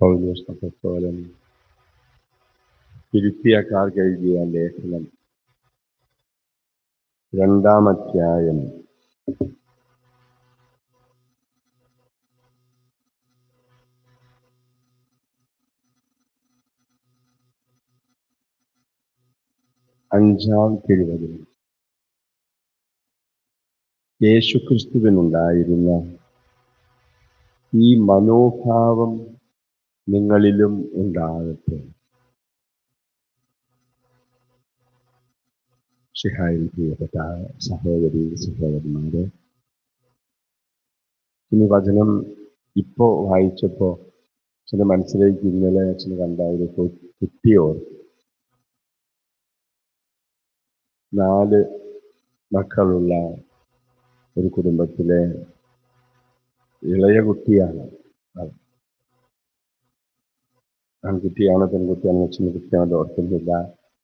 പൗലോസ് അപ്പോസ്തലൻ തിരുത്തിയക്കാർക്ക് എഴുതിയ ലേഖനം. രണ്ടാം അധ്യായം. അഞ്ചാം തിരുവതി യേശുക്രിസ്തുവിനുണ്ടായിരുന്ന ഈ മനോഭാവം നിങ്ങളിലും ഉണ്ടാകട്ടെ. ഷിഹായിൽ പ്രിയപ്പെട്ട സഹോദരി സഹോദരന്മാരെ ഇനി വചനം ഇപ്പോ വായിച്ചപ്പോ അച്ഛന്റെ മനസ്സിലേക്ക് ഇന്നലെ അച്ഛന് കണ്ട ഒരു കു- കുട്ടിയോർ. നാല് മക്കളുള്ള ഒരു കുടുംബത്തിലെ ഇളയ കുട്ടിയാണ് അത്. ആൺകുട്ടിയാണോ പെൺകുട്ടിയാണോ അച്ഛൻ കുട്ടിയാണ് ഓർക്കുന്നില്ല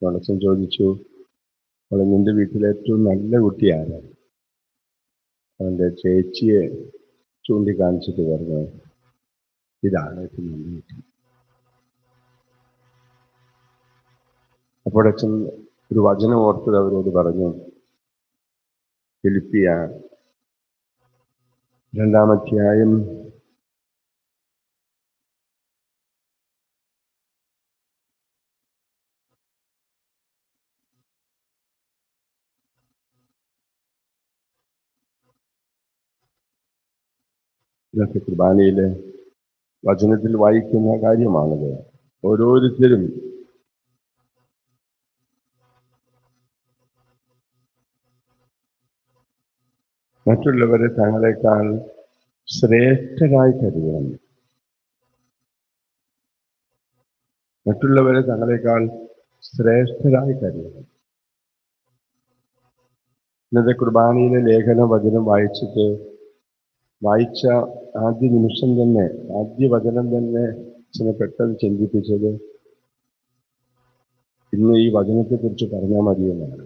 അച്ഛൻ ചോദിച്ചു അവളെ നിന്റെ വീട്ടിലെ ഏറ്റവും നല്ല കുട്ടിയാണ് അവന്റെ ചേച്ചിയെ ചൂണ്ടിക്കാണിച്ചിട്ട് പറഞ്ഞു ഇതാണ് ഏറ്റവും നല്ല കുട്ടി. അപ്പോൾ അച്ഛൻ ഒരു വചനം ഓർത്തത് അവരോട് പറഞ്ഞു ഫിലിപ്പിയ രണ്ടാമധ്യായം ഇന്നത്തെ കുർബാനയിലെ വചനത്തിൽ വായിക്കുന്ന കാര്യമാണത്. ഓരോരുത്തരും മറ്റുള്ളവരെ തങ്ങളെക്കാൾ ശ്രേഷ്ഠരായി കരുതണം. മറ്റുള്ളവരെ തങ്ങളെക്കാൾ ശ്രേഷ്ഠരായി കരുതണം. ഇന്നത്തെ കുർബാനയിലെ ലേഖന വചനം വായിച്ചിട്ട് വായിച്ച ആദ്യ നിമിഷം തന്നെ ആദ്യ വചനം തന്നെ അച്ഛനെ പെട്ടെന്ന് ചിന്തിപ്പിച്ചത് ഇന്ന് ഈ വചനത്തെ കുറിച്ച് പറഞ്ഞാൽ മതിയെന്നാണ്.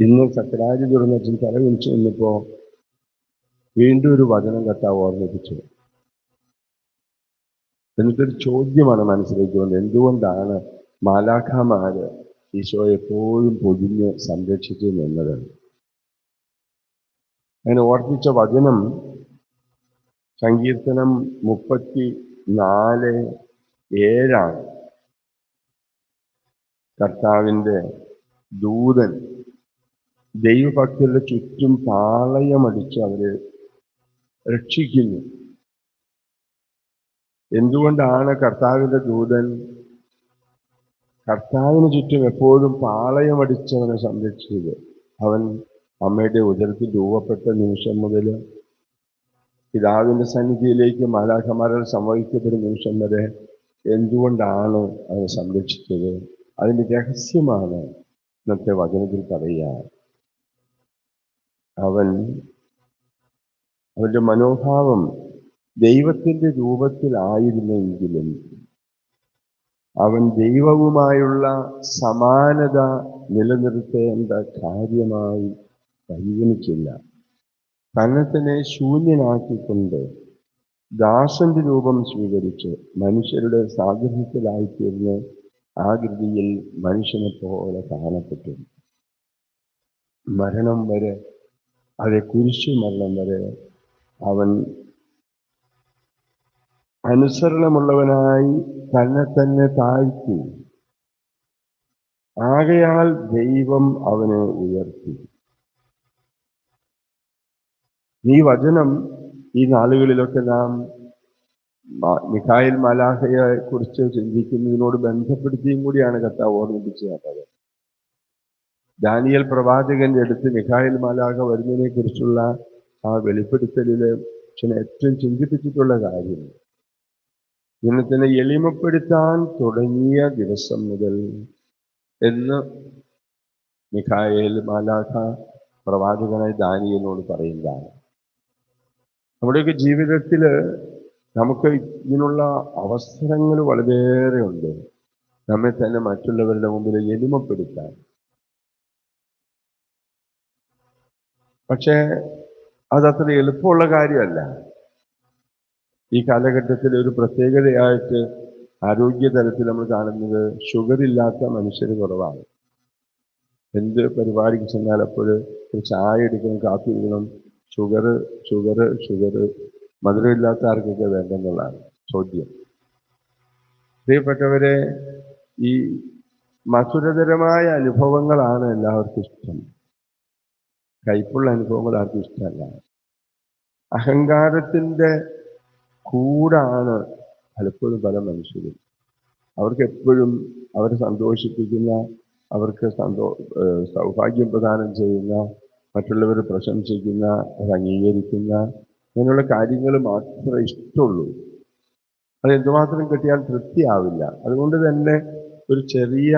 ഇന്ന് സക്കരാജ് ദുരന്തച്ഛൻ തല വിളിച്ചു നിന്നപ്പോ വീണ്ടും ഒരു വചനം കത്താവ് ഓർമ്മിപ്പിച്ചു. എന്നിട്ടൊരു ചോദ്യമാണ് മനസ്സിലേക്ക് വന്നത്. എന്തുകൊണ്ടാണ് മാലാഖമാര് ഈശോ എപ്പോഴും പൊതിഞ്ഞ് സംരക്ഷിച്ചു നിന്നത്? അങ്ങനെ ഓർപ്പിച്ച വചനം സങ്കീർത്തനം മുപ്പത്തി നാല് ഏഴാണ്. കർത്താവിന്റെ ദൂതൻ ദൈവഭക്തരുടെ ചുറ്റും പാളയമടിച്ച് അവരെ രക്ഷിക്കുന്നു. എന്തുകൊണ്ടാണ് കർത്താവിന്റെ ദൂതൻ കർത്താവിന് ചുറ്റും എപ്പോഴും പാളയമടിച്ചവനെ സംരക്ഷിച്ചത്? അവൻ അമ്മയുടെ ഉദരത്തിൽ രൂപപ്പെട്ട നിമിഷം മുതൽ പിതാവിന്റെ സന്നിധിയിലേക്ക് മാലാഖമാരാൽ സംവഹിക്കപ്പെടുന്ന നിമിഷം വരെ എന്തുകൊണ്ടാണ് അവനെ സംരക്ഷിച്ചത്? അതിന്റെ രഹസ്യമാണ് ഇന്നത്തെ വചനത്തിൽ പറയുക. അവൻ അവന്റെ മനോഭാവം ദൈവത്തിന്റെ രൂപത്തിലായിരുന്നെങ്കിലും അവൻ ദൈവവുമായുള്ള സമാനത നിലനിർത്തേണ്ട കാര്യമായി പരിഗണിച്ചില്ല തന്നെ ശൂന്യനാക്കിക്കൊണ്ട് ദാസന്റെ രൂപം സ്വീകരിച്ച് മനുഷ്യരുടെ സാഗ്രഹത്തിലായിത്തീർന്ന് ആകൃതിയിൽ മനുഷ്യനെ പോലെ കാണപ്പെട്ടു. മരണം വരെ അതെ കുരിശു മരണം വരെ അവൻ അനുസരണമുള്ളവനായി തന്നെ തന്നെ താഴ്ത്തി. ആകയാൽ ദൈവം അവനെ ഉയർത്തി. ഈ വചനം ഈ നാളുകളിലൊക്കെ നാം മിഖായിൽ മലാഹയെ കുറിച്ച് ചിന്തിക്കുന്നതിനോട് ബന്ധപ്പെടുത്തിയും കൂടിയാണ് കർത്താവ് ഓർമ്മിപ്പിച്ചു തന്നത് ദാനിയൽ പ്രവാചകന്റെ അടുത്ത് മിഖായിൽ മലാഹ വരുന്നതിനെ കുറിച്ചുള്ള ആ വെളിപ്പെടുത്തലിൽ പക്ഷെ ഏറ്റവും ചിന്തിപ്പിച്ചിട്ടുള്ള കാര്യം. ജനത്തിനെ എളിമപ്പെടുത്താൻ തുടങ്ങിയ ദിവസം മുതൽ എന്ന് മിഖായേൽ മാലാഖ പ്രവാചകനായി ദാനിയലിനോട് പറയുന്നതാണ്. നമ്മുടെയൊക്കെ ജീവിതത്തിൽ നമുക്ക് ഇതിനുള്ള അവസരങ്ങൾ വളരെയേറെ ഉണ്ട്. നമ്മെ തന്നെ മറ്റുള്ളവരുടെ മുമ്പിൽ എളിമപ്പെടുത്താൻ. പക്ഷേ അതത്ര എളുപ്പമുള്ള കാര്യമല്ല. ഈ കാലഘട്ടത്തിൽ ഒരു പ്രത്യേകതയായിട്ട് ആരോഗ്യ തലത്തിൽ നമ്മൾ കാണുന്നത് ഷുഗർ ഇല്ലാത്ത മനുഷ്യർ കുറവാണ്. എന്ത് പരിപാടിക്ക് ചെന്നാൽ അപ്പോൾ ഒരു ചായ എടുക്കണം കാപ്പി ഷുഗർ ഷുഗർ ഷുഗർ മധുരമില്ലാത്ത ആർക്കൊക്കെ വേണ്ടെന്നുള്ളതാണ് ചോദ്യം. പ്രിയപ്പെട്ടവരെ ഈ മധുരതരമായ അനുഭവങ്ങളാണ് എല്ലാവർക്കും ഇഷ്ടം. കയ്പുള്ള അനുഭവങ്ങൾ ആർക്കും ഇഷ്ടമല്ല. അഹങ്കാരത്തിന്റെ കൂടാണ് പലപ്പോഴും പല മനുഷ്യരും. അവർക്ക് എപ്പോഴും അവരെ സന്തോഷിപ്പിക്കുന്ന അവർക്ക് സന്തോ സൗഭാഗ്യം പ്രദാനം ചെയ്യുന്ന മറ്റുള്ളവരെ പ്രശംസിക്കുന്ന അത് അംഗീകരിക്കുന്ന അങ്ങനെയുള്ള കാര്യങ്ങൾ മാത്രമേ ഇഷ്ടമുള്ളൂ. അത് എന്തുമാത്രം കിട്ടിയാൽ തൃപ്തിയാവില്ല. അതുകൊണ്ട് തന്നെ ഒരു ചെറിയ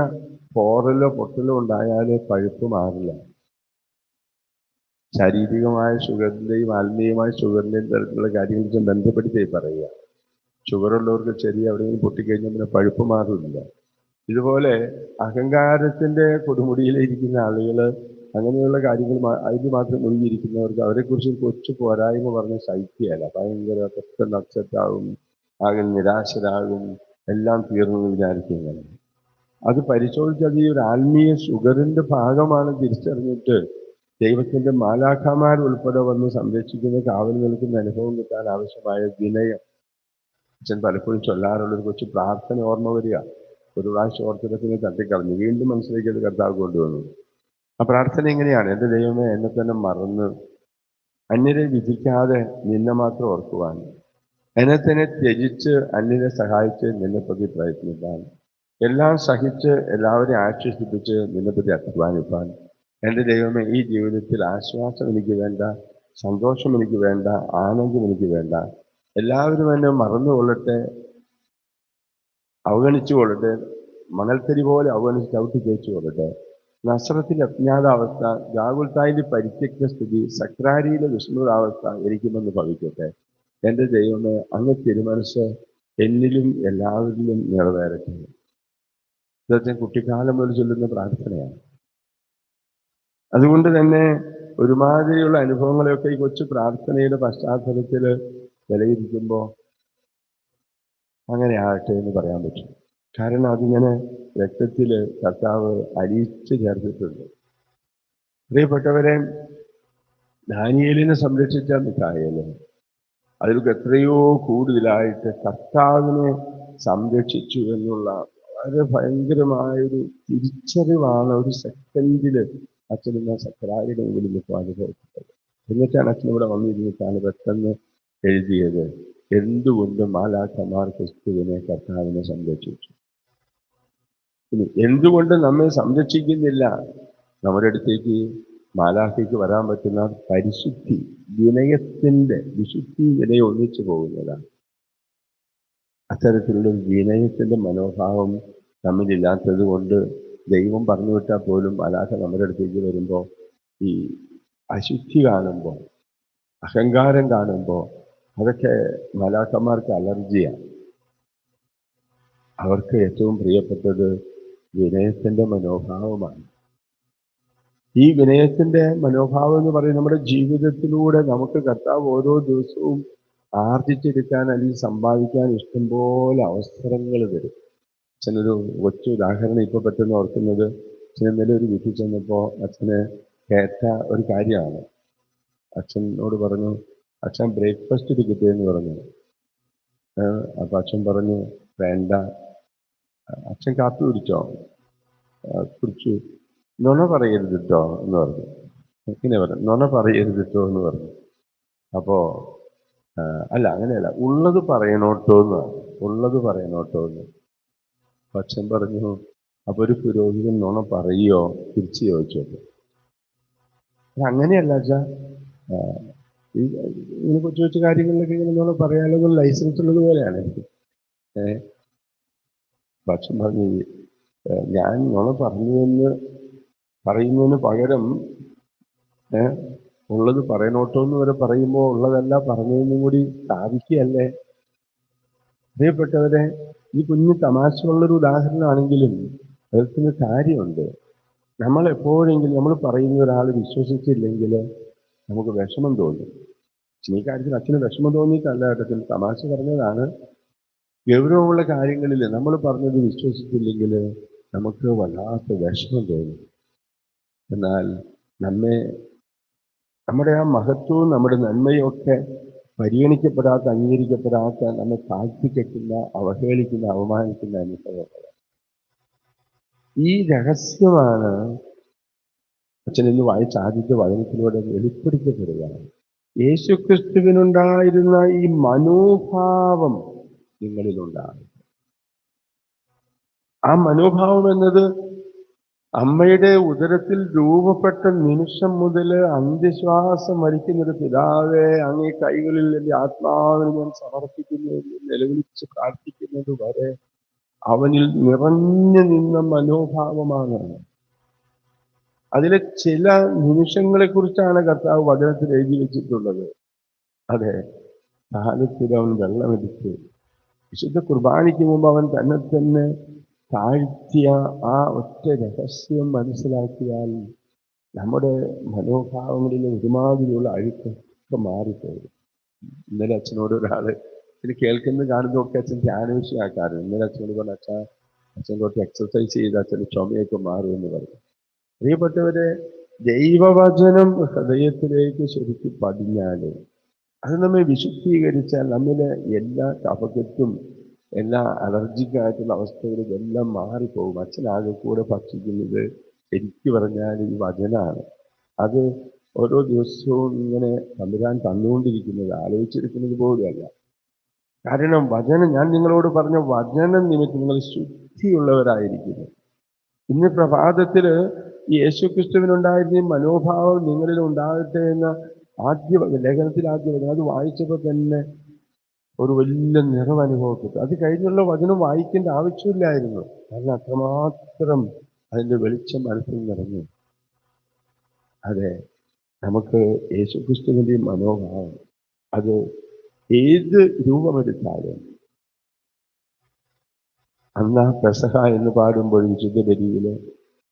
പോറലോ പൊട്ടലോ ഉണ്ടായാലേ പഴുപ്പ് മാറില്ല. ശാരീരികമായ ഷുഗറിന്റെയും ആത്മീയമായ ഷുഗറിന്റെയും തരത്തിലുള്ള കാര്യങ്ങൾക്ക് ബന്ധപ്പെടുത്തി പറയുക. ഷുഗർ ഉള്ളവർക്ക് ചെറിയ എവിടെയെങ്കിലും പൊട്ടിക്കഴിഞ്ഞാൽ പിന്നെ പഴുപ്പ് മാറില്ല. ഇതുപോലെ അഹങ്കാരത്തിന്റെ കൊടുമുടിയിലിരിക്കുന്ന ആളുകൾ അങ്ങനെയുള്ള കാര്യങ്ങൾ അതിന് മാത്രം മുഴുകിയിരിക്കുന്നവർക്ക് അവരെക്കുറിച്ച് കൊച്ചു പോരായ്മ പറഞ്ഞ് സഹിക്കുകയല്ല ഭയങ്കര പെട്ടെന്ന് അപ്സെറ്റ് ആകും നിരാശരാകും എല്ലാം തീർന്നു എന്ന് വിചാരിക്കുന്നത് അത് പരിശോധിച്ചത് ഈ ഒരു ആത്മീയ ഷുഗറിന്റെ ഭാഗമാണ് തിരിച്ചറിഞ്ഞിട്ട് ദൈവത്തിന്റെ മാലാഖമാർ ഉൾപ്പെടെ വന്ന് സംരക്ഷിക്കുന്ന കാവൽ നിൽക്കുന്ന അനുഭവം കിട്ടാൻ ആവശ്യമായ വിനയം. അച്ഛൻ പലപ്പോഴും ചൊല്ലാറുള്ള ഒരു കൊച്ചു പ്രാർത്ഥന ഓർമ്മ വരിക. ഒരു പ്രാവശ്യം ഓർത്തിടത്തിന് തട്ടിക്കളഞ്ഞു. വീണ്ടും മനസ്സിലേക്ക് അത് കർത്താവ് കൊണ്ടുവന്നു. ആ പ്രാർത്ഥന എങ്ങനെയാണ്? എന്റെ ദൈവമേ എന്നെ തന്നെ മറന്ന് അന്യരെ വിധിക്കാതെ നിന്നെ മാത്രം ഓർക്കുവാൻ. എന്നെ തന്നെ ത്യജിച്ച് അന്യരെ സഹായിച്ച് നിന്നെ പ്രതി പ്രയത്നിക്കാൻ എല്ലാം സഹിച്ച് എല്ലാവരെയും ആശ്വസിപ്പിച്ച് നിന്നെ പ്രതി അധ്വാനിപ്പാൻ എന്റെ ദൈവമേ ഈ ജീവിതത്തിൽ ആശ്വാസം എനിക്ക് വേണ്ട സന്തോഷം എനിക്ക് വേണ്ട ആനന്ദം എനിക്ക് വേണ്ട. എല്ലാവരും എന്നെ മറന്നുകൊള്ളട്ടെ അവഗണിച്ചു കൊള്ളട്ടെ മണൽത്തരി പോലെ അവഗണിച്ച് ചവിട്ടി ജയിച്ചു കൊള്ളട്ടെ. നസ്രത്തിലെ അജ്ഞാതാവസ്ഥ ഗാഗുൽത്തായിന്റെ പരിത്യക്ത സ്ഥിതി സക്രാരിയിലെ വിഷ്ണുരാവസ്ഥ എനിക്കുമെന്ന് ഭവിക്കട്ടെ. എന്റെ ദൈവമേ അങ്ങ് തിരുമനസ് എന്നിലും എല്ലാവരിലും നിറവേറട്ടെ. ഇതൊക്കെ കുട്ടിക്കാലം മുതൽ ചൊല്ലുന്ന പ്രാർത്ഥനയാണ്. അതുകൊണ്ട് തന്നെ ഒരുമാതിരിയുള്ള അനുഭവങ്ങളെയൊക്കെ ഈ കൊച്ചു പ്രാർത്ഥനയുടെ പശ്ചാത്തലത്തിൽ വിലയിരുത്തുമ്പോൾ അങ്ങനെ ആകട്ടെ എന്ന് പറയാൻ പറ്റും. കാരണം അതിങ്ങനെ രക്തത്തിൽ കർത്താവ് അരിച്ചു ചേർത്തിട്ടുണ്ട്. പ്രിയപ്പെട്ടവരെ ദാനിയലിനെ സംരക്ഷിച്ച മിക്കായൽ അതിലൊക്കെ എത്രയോ കൂടുതലായിട്ട് കർത്താവിനെ സംരക്ഷിച്ചു എന്നുള്ള വളരെ ഭയങ്കരമായൊരു തിരിച്ചറിവാണ് ഒരു സെക്കൻഡിൽ അച്ഛനും സക്രാരിയുടെ മുമ്പിൽ ഇപ്പോൾ അനുഭവപ്പെട്ടത്. എന്നിട്ടാണ് അച്ഛൻ ഇവിടെ വന്നിരുന്നിട്ടാണ് പെട്ടെന്ന് എഴുതിയത് എന്തുകൊണ്ട് മാലാഖമാർ ക്രിസ്തുവിനെ കർത്താവിനെ സംരക്ഷിച്ചു? എന്തുകൊണ്ട് നമ്മെ സംരക്ഷിക്കുന്നില്ല? നമ്മുടെ അടുത്തേക്ക് മാലാഹയ്ക്ക് വരാൻ പറ്റുന്ന പരിശുദ്ധി വിനയത്തിന്റെ വിശുദ്ധി വിനയം ഒന്നിച്ചു പോകുന്നതാണ്. അത്തരത്തിലുള്ള വിനയത്തിന്റെ മനോഭാവം നമ്മിലില്ലാത്തത് കൊണ്ട് ദൈവം പറഞ്ഞു വിട്ടാൽ പോലും മാലാഖ നമ്മുടെ അടുത്തേക്ക് വരുമ്പോൾ ഈ അശുദ്ധി കാണുമ്പോൾ അഹങ്കാരം കാണുമ്പോൾ അതൊക്കെ മലാക്കന്മാർക്ക് അലർജിയാണ്. അവർക്ക് ഏറ്റവും പ്രിയപ്പെട്ടത് വിനയത്തിന്റെ മനോഭാവമാണ്. ഈ വിനയത്തിന്റെ മനോഭാവം എന്ന് പറയുന്നത് നമ്മുടെ ജീവിതത്തിലൂടെ നമുക്ക് കർത്താവ് ഓരോ ദിവസവും ആർജിച്ചെടുക്കാൻ അല്ലെങ്കിൽ സമ്പാദിക്കാൻ ഇഷ്ടംപോലെ അവസരങ്ങൾ തരും. അച്ഛനൊരു കൊച്ചു ഉദാഹരണം ഇപ്പൊ പെട്ടെന്ന് ഓർക്കുന്നത് അച്ഛൻ ഇന്നലെ ഒരു വീട്ടിൽ ചെന്നപ്പോൾ അച്ഛന് കേട്ട ഒരു കാര്യമാണ്. അച്ഛനോട് പറഞ്ഞു അച്ഛൻ ബ്രേക്ക്ഫാസ്റ്റ് കിട്ടിയെന്ന് പറഞ്ഞു. അപ്പൊ അച്ഛൻ പറഞ്ഞു വേണ്ട അച്ഛൻ കാപ്പി കുടിച്ചോ? കുടിച്ചു. നുണ പറയരുത് കേട്ടോ എന്ന് പറഞ്ഞു. ഇങ്ങനെ പറഞ്ഞു. നുണ പറയരുത് കേട്ടോ എന്ന് പറഞ്ഞു. അപ്പോ അല്ല അങ്ങനെയല്ല. ഉള്ളത് പറയണോട്ടോ എന്ന്. ഉള്ളത് പറയണോട്ടോ എന്ന്. അച്ഛൻ പറഞ്ഞു അപ്പൊ ഒരു പുരോഹിതൻ നുണ പറയോ? തിരിച്ചു ചോദിച്ചോട്ടെ അങ്ങനെയല്ല അച്ഛാ. ഇങ്ങനെ കൊച്ചു കൊച്ചു കാര്യങ്ങളിലൊക്കെ ഇങ്ങനെ നുണ പറയാലോ ലൈസൻസ് ഉള്ളത് പോലെയാണ്. ഏഹ് പക്ഷം പറഞ്ഞു ഞാൻ നുണ പറഞ്ഞു എന്ന് പറയുന്നതിന് പകരം ഉള്ളത് പറയണോട്ടോ എന്ന് വരെ പറയുമ്പോൾ ഉള്ളതല്ല പറഞ്ഞതെന്നും കൂടി സ്ഥാപിക്കുകയല്ലേ പ്രിയപ്പെട്ടവരെ ഈ കുഞ്ഞു തമാശയുള്ളൊരു ഉദാഹരണമാണെങ്കിലും അതിന് കാര്യമുണ്ട്. നമ്മൾ എപ്പോഴെങ്കിലും നമ്മൾ പറയുന്ന ഒരാൾ വിശ്വസിച്ചില്ലെങ്കിൽ നമുക്ക് വിഷമം തോന്നും. ഈ കാര്യത്തിൽ അച്ഛന് വിഷമം തോന്നിയിട്ടല്ല കേട്ടോ. തമാശ പറഞ്ഞതാണ്. ഗൗരവമുള്ള കാര്യങ്ങളിൽ നമ്മൾ പറഞ്ഞത് വിശ്വസിച്ചില്ലെങ്കിൽ നമുക്ക് വല്ലാത്ത വിഷമം തോന്നും. എന്നാൽ നമ്മെ നമ്മുടെ ആ മഹത്വവും നമ്മുടെ നന്മയൊക്കെ പരിഗണിക്കപ്പെടാത്ത അംഗീകരിക്കപ്പെടാത്ത നമ്മെ താഴ്ത്തിക്കെട്ടുന്ന അവഹേളിക്കുന്ന അവമാനിക്കുന്ന അനുഭവങ്ങൾ. ഈ രഹസ്യമാണ് അച്ഛൻ ഇന്ന് വായിച്ച ആദ്യത്തെ വചനത്തിലൂടെ വെളിപ്പെടുത്തപ്പെടുകയാണ്. യേശുക്രിസ്തുവിനുണ്ടായിരുന്ന ഈ മനോഭാവം നിങ്ങളിലുണ്ടാകും. ആ മനോഭാവം എന്നത് അമ്മയുടെ ഉദരത്തിൽ രൂപപ്പെട്ട നിമിഷം മുതൽ അന്ത്യശ്വാസം വലിക്കുന്നത് പിതാവെ അങ്ങേ കൈകളിൽ എന്റെ ആത്മാവിനെ ഞാൻ സമർപ്പിക്കുന്നു എന്ന് നിലവിളിച്ച് പ്രാർത്ഥിക്കുന്നത് വരെ അവനിൽ നിറഞ്ഞു നിന്ന മനോഭാവമാണ്. അതിലെ ചില നിമിഷങ്ങളെ കുറിച്ചാണ് കർത്താവ് വചനത്തിൽ എഴുതി വെച്ചിട്ടുള്ളത്. അതെ കാലത്തിൽ അവൻ വെള്ളമെടുത്ത് വിശുദ്ധ കുർബാനയ്ക്ക് മുമ്പ് അവൻ തന്നെ തന്നെ താഴ്ത്തിയ ആ ഒറ്റ രഹസ്യം മനസ്സിലാക്കിയാൽ നമ്മുടെ മനോഭാവങ്ങളിലെ ഒരുമാതിരിയുള്ള അഴുക്കൊക്കെ മാറിപ്പോകും. ഇന്നലെ അച്ഛനോട് ഒരാൾ ഇത് കേൾക്കുന്ന കാണുന്നതൊക്കെ അച്ഛൻ ധ്യാനവിഷയാക്കാറുണ്ട് ഇന്നലെ അച്ഛനോട് പറഞ്ഞ അച്ഛാ അച്ഛൻ കുറച്ച് എക്സസൈസ് ചെയ്ത് അച്ഛന് ചുമയൊക്കെ മാറും എന്ന് പറഞ്ഞു. പ്രിയപ്പെട്ടവരെ ദൈവവചനം ഹൃദയത്തിലേക്ക് ശരിക്കും പതിഞ്ഞാൽ അത് നമ്മെ വിശുദ്ധീകരിച്ചാൽ നമ്മിലെ എല്ലാ കഫക്കെട്ടും എല്ലാ അലർജിക്കായിട്ടുള്ള അവസ്ഥകളും എല്ലാം മാറിപ്പോകും. അച്ഛനാകെ കൂടെ ഭക്ഷിക്കുന്നത് ശരിക്കു പറഞ്ഞാൽ ഈ വചനാണ്. അത് ഓരോ ദിവസവും ഇങ്ങനെ തമ്പുരാൻ തന്നുകൊണ്ടിരിക്കുന്നത് ആലോചിച്ചിരിക്കുന്നത് പോലെയല്ല. കാരണം വചനം ഞാൻ നിങ്ങളോട് പറഞ്ഞ വചനം നിമിത്തം നിങ്ങൾ ശുദ്ധിയുള്ളവരായിരിക്കുന്നു. ഇന്ന് പ്രഭാതത്തിൽ ഈ യേശുക്രിസ്തുവിനുണ്ടായിരുന്ന മനോഭാവം നിങ്ങളിൽ ഉണ്ടാകട്ടെ എന്ന ആദ്യ ലേഖനത്തിൽ ആദ്യ വചനം അത് വായിച്ചപ്പോൾ തന്നെ ഒരു വലിയ നിറവ് അനുഭവപ്പെട്ടു അത് കഴിഞ്ഞുള്ള വചനം വായിക്കേണ്ട ആവശ്യമില്ലായിരുന്നു. കാരണം അത്രമാത്രം അതിന്റെ വെളിച്ചം മനസ്സിൽ നിറഞ്ഞു. അതെ നമുക്ക് യേശുക്രിസ്തുവിന്റെയും മനോഭാവം അത് ഏത് രൂപമെടുത്താലും അന്നാ പെസഹ എന്ന് പാടുമ്പോൾ വിശുദ്ധ ബലിയിൽ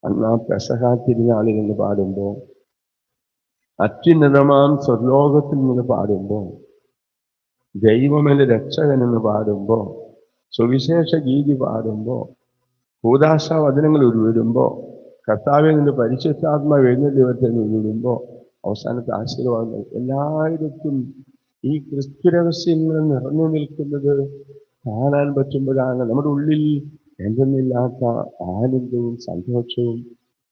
അന്നാ പെസഹ തിരുനാളിൽ എന്ന് പാടുമ്പോൾ അത്യുന്നതമാം സ്വർലോകത്തിൽ നിന്ന് പാടുമ്പോൾ ദൈവമെന്റെ രക്ഷകൻ എന്ന് പാടുമ്പോൾ സുവിശേഷ ഗീതി പാടുമ്പോൾ ഭൂതാശ വചനങ്ങൾ ഉരുവിടുമ്പോൾ കർത്താവിൽ നിന്ന് പരിശുദ്ധാത്മാവ് എഴുന്നള്ളിവത്തെ ഉരുവിടുമ്പോൾ അവസാനത്തെ ആശീർവാദങ്ങൾ എല്ലായിടത്തും ഈ ക്രിസ്തു രഹസ്യങ്ങൾ നിറഞ്ഞു നിൽക്കുന്നത് കാണാൻ പറ്റുമ്പോഴാണ്. നമ്മുടെ ഉള്ളിൽ എന്തെന്നില്ലാത്ത ആനന്ദവും സന്തോഷവും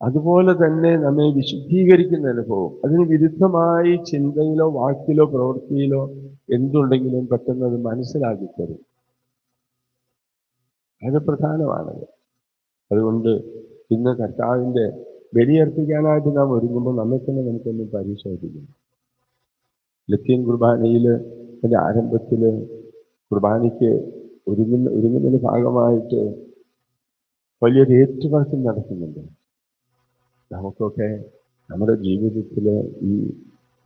അതുപോലെ തന്നെ നമ്മെ വിശുദ്ധീകരിക്കുന്ന അനുഭവം. അതിന് വിരുദ്ധമായി ചിന്തയിലോ വാക്കിലോ പ്രവൃത്തിയിലോ എന്തുണ്ടെങ്കിലും പെട്ടെന്ന് അത് മനസ്സിലാക്കി തരും അത്. പ്രധാനമാണത് അതുകൊണ്ട് ഇന്ന് കർത്താവിന്റെ ബലിയർപ്പിക്കാനായിട്ട് നാം ഒരുങ്ങുമ്പോൾ നമ്മെ തന്നെ നമുക്കൊന്ന് പരിശോധിക്കും ലത്തീൻ കുർബാനയിൽ അതിന്റെ ആരംഭത്തിൽ കുർബാനയ്ക്ക് ഒരുങ്ങുന്ന ഒരുങ്ങുന്നതിന് ഭാഗമായിട്ട് വലിയൊരു ഏറ്റുപറച്ചിൽ നടത്തുന്നുണ്ട് നമുക്കൊക്കെ നമ്മുടെ ജീവിതത്തിലെ ഈ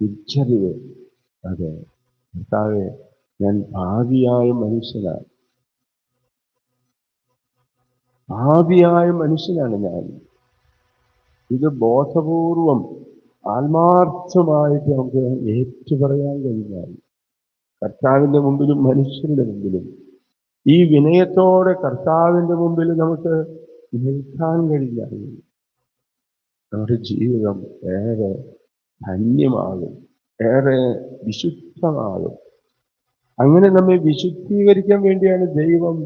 തിരിച്ചറിവ് അതെ കർത്താവെ ഞാൻ ഭാവിയായ മനുഷ്യനാണ്. ഭാവിയായ മനുഷ്യനാണ് ഞാൻ. ഇത് ബോധപൂർവം ആത്മാർത്ഥമായിട്ട് നമുക്ക് ഏറ്റുപറയാൻ കഴിഞ്ഞാൽ കർത്താവിന്റെ മുമ്പിലും മനുഷ്യരുടെ മുമ്പിലും ഈ വിനയത്തോടെ കർത്താവിന്റെ മുമ്പിൽ നമുക്ക് നിൽക്കാൻ കഴിഞ്ഞാൽ നമ്മുടെ ജീവിതം ഏറെ ധന്യമാകും ഏറെ വിശുദ്ധമാകും. അങ്ങനെ നമ്മെ വിശുദ്ധീകരിക്കാൻ വേണ്ടിയാണ് ദൈവം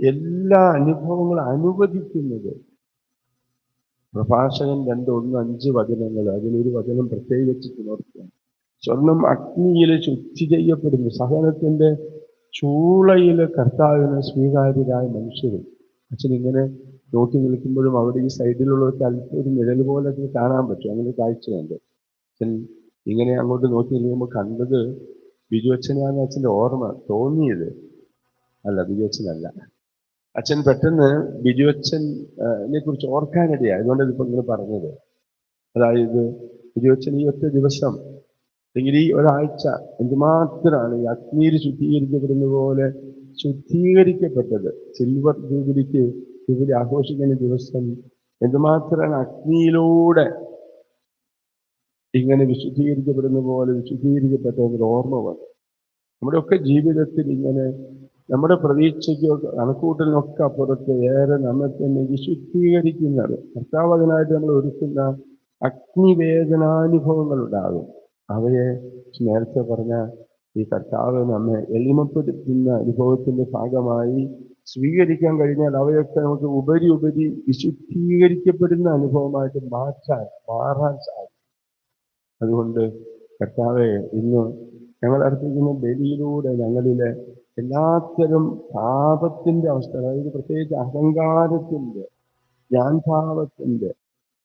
എല്ലാ അനുഭവങ്ങളും അനുവദിക്കുന്നത്. പ്രഭാഷകൻ രണ്ട് ഒന്ന് അഞ്ച് വചനങ്ങൾ അതിലൊരു വചനം പ്രത്യേകിച്ച് നോക്കുക സ്വർണം അഗ്നിയിൽ ശുദ്ധി ചെയ്യപ്പെടുന്നു. സഹനത്തിന്റെ ചൂളയിൽ കർത്താവിന് സ്വീകാര്യരായ മനുഷ്യരും. അച്ഛൻ ഇങ്ങനെ നോക്കി നിൽക്കുമ്പോഴും അവിടെ ഈ സൈഡിലുള്ള ഒരു കാലത്ത് ഒരു നിഴൽ പോലെ അതിന് കാണാൻ പറ്റും. അങ്ങനെ കാഴ്ചയുണ്ട്. അച്ഛൻ ഇങ്ങനെ അങ്ങോട്ട് നോക്കി നിൽക്കുമ്പോൾ കണ്ടത് ബിജു അച്ഛനാണ് അച്ഛന്റെ ഓർമ്മ തോന്നിയത്. അല്ല ബിജു അച്ഛനല്ല. അച്ഛൻ പെട്ടെന്ന് ബിജു അച്ഛനെ കുറിച്ച് ഓർക്കാനിടയാണ് അതുകൊണ്ട് ഇതിപ്പോ ഇങ്ങനെ പറഞ്ഞത്. അതായത് ബിജു അച്ഛൻ ഈ ഒറ്റ ദിവസം അല്ലെങ്കിൽ ഈ ഒരാഴ്ച എന്തുമാത്രമാണ് ഈ അഗ്നിയിൽ ശുദ്ധീകരിക്കപ്പെടുന്ന പോലെ ശുദ്ധീകരിക്കപ്പെട്ടത്. സിൽവർ ജൂബിലിക്ക് ജൂബിലി ആഘോഷിക്കുന്ന ദിവസം എന്തുമാത്രമാണ് അഗ്നിയിലൂടെ ഇങ്ങനെ വിശുദ്ധീകരിക്കപ്പെടുന്ന പോലെ വിശുദ്ധീകരിക്കപ്പെട്ട ഒരു ഓർമ്മ വന്നു. നമ്മുടെ ഒക്കെ ജീവിതത്തിൽ ഇങ്ങനെ നമ്മുടെ പ്രതീക്ഷയ്ക്കോ കണക്കൂട്ടലിനൊക്കെ അപ്പുറത്ത് ഏറെ നമ്മെ തന്നെ വിശുദ്ധീകരിക്കുന്നത്. കർത്താവ് അതിനായിട്ട് നമ്മൾ ഒരുക്കുന്ന അഗ്നിവേദനാനുഭവങ്ങൾ ഉണ്ടാകും അവയെ നേരത്തെ പറഞ്ഞ ഈ കർത്താവ് നമ്മെ എളിമപ്പെടുത്തുന്ന അനുഭവത്തിന്റെ ഭാഗമായി സ്വീകരിക്കാൻ കഴിഞ്ഞാൽ അവയൊക്കെ നമുക്ക് ഉപരി ഉപരി വിശുദ്ധീകരിക്കപ്പെടുന്ന അനുഭവമായിട്ട് മാറ്റാൻ മാറാൻ സാധിക്കും. അതുകൊണ്ട് കർത്താവെ ഇന്ന് ഞങ്ങൾ അർപ്പിക്കുന്ന ബലിയിലൂടെ ഞങ്ങളിലെ എല്ലാത്തരം പാപത്തിന്റെ അവസ്ഥ അതായത് പ്രത്യേകിച്ച് അഹങ്കാരത്തിന്റെ ഞാൻ ഭാവത്തിന്റെ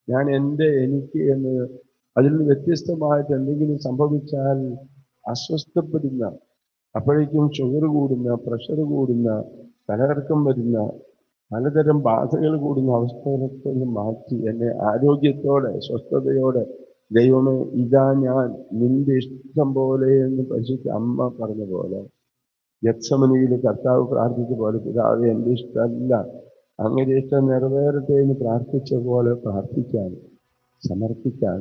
ഞാൻ എന്റെ എനിക്ക് എന്ന് അതിൽ നിന്ന് വ്യത്യസ്തമായിട്ട് എന്തെങ്കിലും സംഭവിച്ചാൽ അസ്വസ്ഥപ്പെടുന്ന അപ്പോഴേക്കും ഷുഗർ കൂടുന്ന പ്രഷർ കൂടുന്ന തലകറക്കം വരുന്ന പലതരം ബാധകൾ കൂടുന്ന അവസ്ഥകളൊക്കെ ഒന്ന് മാറ്റി എന്നെ ആരോഗ്യത്തോടെ സ്വസ്ഥതയോടെ ദൈവമേ ഇതാ ഞാൻ നിന്റെ ഇഷ്ടം പോലെ എന്ന് പരിശുദ്ധ അമ്മ പറഞ്ഞ പോലെ യക്ഷമനിയിൽ കർത്താവ് പ്രാർത്ഥിച്ച പോലെ പിതാവ് എന്റെ ഇഷ്ടമല്ല. അങ്ങനെ ഇഷ്ടം നിറവേറട്ടെ എന്ന് പ്രാർത്ഥിച്ച പോലെ പ്രാർത്ഥിക്കാൻ സമർപ്പിക്കാൻ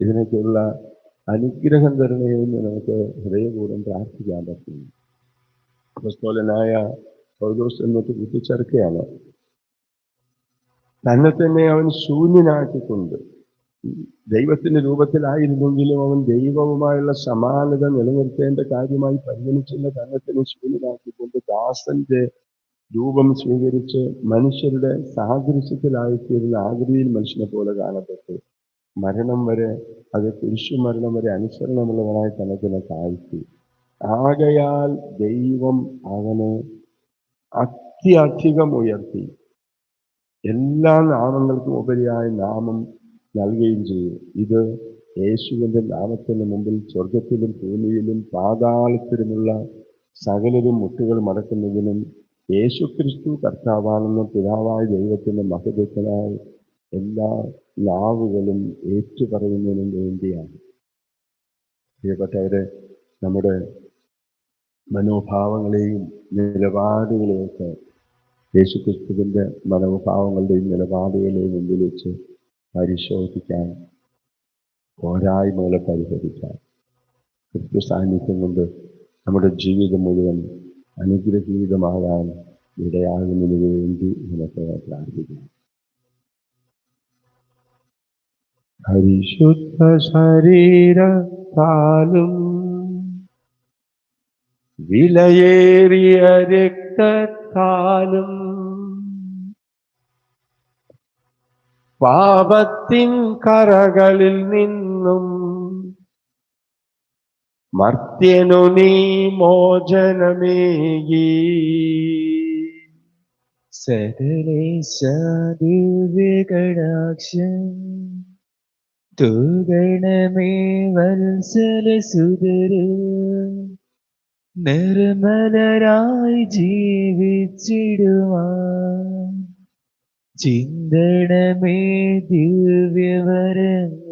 ഇതിനൊക്കെയുള്ള അനുഗ്രഹം തരണേ എന്ന് നമുക്ക് ഹൃദയപൂർവം പ്രാർത്ഥിക്കാൻ പറ്റുന്നു. അപ്പസ്തോലനായ പൗലോസ് എന്നിട്ട് കൂട്ടിച്ചേർക്കുകയാണ്. തന്നെ തന്നെ അവൻ ശൂന്യനാക്കിക്കൊണ്ട് ദൈവത്തിന്റെ രൂപത്തിലായിരുന്നെങ്കിലും അവൻ ദൈവവുമായുള്ള സമാനത നിലനിർത്തേണ്ട കാര്യമായി പരിഗണിച്ചില്ല തന്നെ തന്നെ ശൂന്യനാക്കിക്കൊണ്ട് ദാസന്റെ രൂപം സ്വീകരിച്ച് മനുഷ്യരുടെ സാദൃശ്യത്തിലായിത്തീരുന്ന ആകൃതിയിൽ മനുഷ്യനെ പോലെ കാണപ്പെട്ടു. മരണം വരെ അത് കുരിശു മരണം വരെ അനുസരണമുള്ളവനായി തന്നെ തന്നെ താഴ്ത്തി. ആകയാൽ ദൈവം അവനെ അത്യധികം ഉയർത്തി. എല്ലാ നാമങ്ങൾക്കും ഉപരിയായ നാമം നൽകുകയും ചെയ്തു. ഇത് യേശുവിന്റെ നാമത്തിന് മുമ്പിൽ സ്വർഗത്തിലും ഭൂമിയിലും പാതാളത്തിലുമുള്ള സകലരും മുട്ടുകൾ മടക്കുന്നതിനും യേശുക്രിസ്തു കർത്താവാണെന്ന പിതാവായ ദൈവത്തിന്റെ മഹത്വത്തിനായി എല്ലാ നാവുകളും ഏറ്റുപറയുന്നതിനും വേണ്ടിയാണ്. പ്രിയപ്പെട്ടവരെ നമ്മുടെ മനോഭാവങ്ങളെയും നിലപാടുകളെയൊക്കെ യേശുക്രിസ്തുവിന്റെ മനോഭാവങ്ങളുടെയും നിലപാടുകളെയും മുമ്പിൽ വെച്ച് പരിശോധിക്കാൻ പോരായ്മകളെ പരിഹരിക്കാൻ ക്രിസ്തു സാന്നിധ്യം കൊണ്ട് നമ്മുടെ ജീവിതം മുഴുവൻ അനുഗ്രഹീതമാകാൻ ഇടയാകുന്നതിന് വേണ്ടി നമുക്ക് പ്രാർത്ഥിക്കാം. പരിശുദ്ധ ശരീരത്താലും വിലയേറിയ രക്തത്താലും പാപത്തിൻ കറകളിൽ നിന്നും മർത്യനു നീ മോചനമേകി. സകലേശാദിവ്യകടാക്ഷ തൂകണമേ വത്സല സുതര്. നിർമ്മലരായി ജീവിച്ചിടുവാൻ ചിന്തണമേ ദിവ്യവരങ്ങൾ